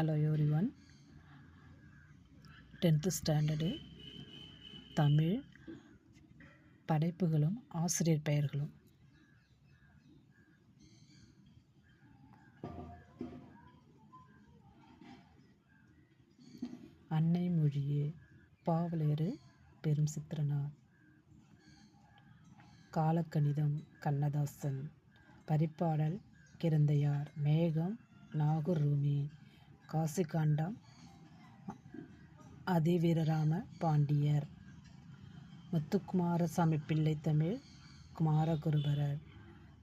Hello everyone tenth standard Tamil படைப்புகளும் ஆசிரியர் பெயர்களும். அன்னை மொழியே பாவலேறு பெரும் சித்திரனார். காலக்கணிதம் கண்ணதாசன். பரிப்பாடல் கிரந்தையார் மேகம் நாகூர் ரூமி. காசிகாண்டம். அதிவீரராம பாண்டியர். முத்துக்குமாரசாமி பிள்ளை தமிழ் குமாரகுருபரர்.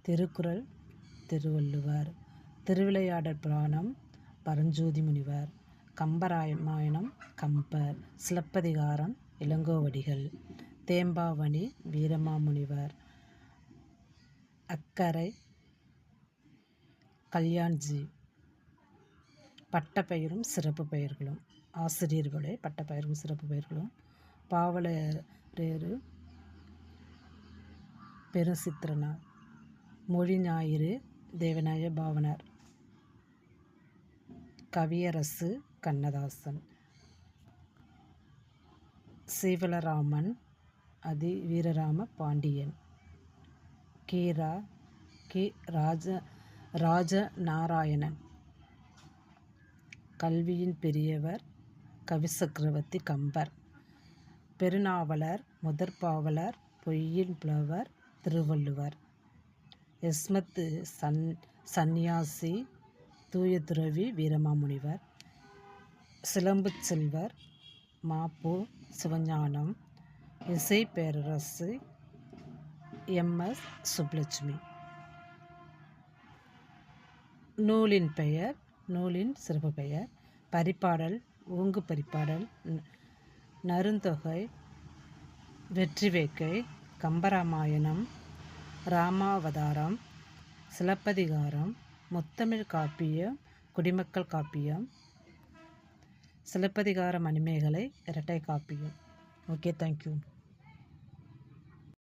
திருக்குறள் திருவள்ளுவர். திருவிளையாடல் புராணம் பரஞ்சோதி முனிவர். கம்பராமாயணம் கம்பர். சிலப்பதிகாரம் இளங்கோவடிகள். தேம்பாவணி வீரமாமுனிவர் அக்கரை கல்யாண்ஜி. பட்டப்பெயரும் சிறப்பு பெயர்களும். ஆசிரியர்களுடைய பட்டப்பெயரும் சிறப்பு பெயர்களும். பாவலரேறு பெருசித்திரனார் மொழி ஞாயிறு தேவநாய பாவனர். கவியரசு கண்ணதாசன். சீவலராமன் அதி வீரராம பாண்டியன் கீரா கி ராஜ ராஜ நாராயணன். கல்வியின் பெரியவர் கவிசக்கரவர்த்தி கம்பர். பெருநாவலர் முதற்பாவலர் பொய்யின் புலவர் திருவள்ளுவர். எஸ்மத்து சன் சந்நியாசி தூய துறவி வீரமாமுனிவர். சிலம்பு செல்வர் மாப்பு சிவஞானம். இசை பேரரசு எம்எஸ் சுப்லட்சுமி. நூலின் பெயர் நூலின் சிறப்பு பெயர். பரிப்பாடல் ஓங்கு பரிப்பாடல் நருந்தொகை வெற்றி வேக்கை கம்பராமாயணம் ராமாவதாரம் சிலப்பதிகாரம் முத்தமிழ் காப்பியம் குடிமக்கள் காப்பியம் சிலப்பதிகார மணிமேகலை இரட்டை காப்பியம். Okay thank you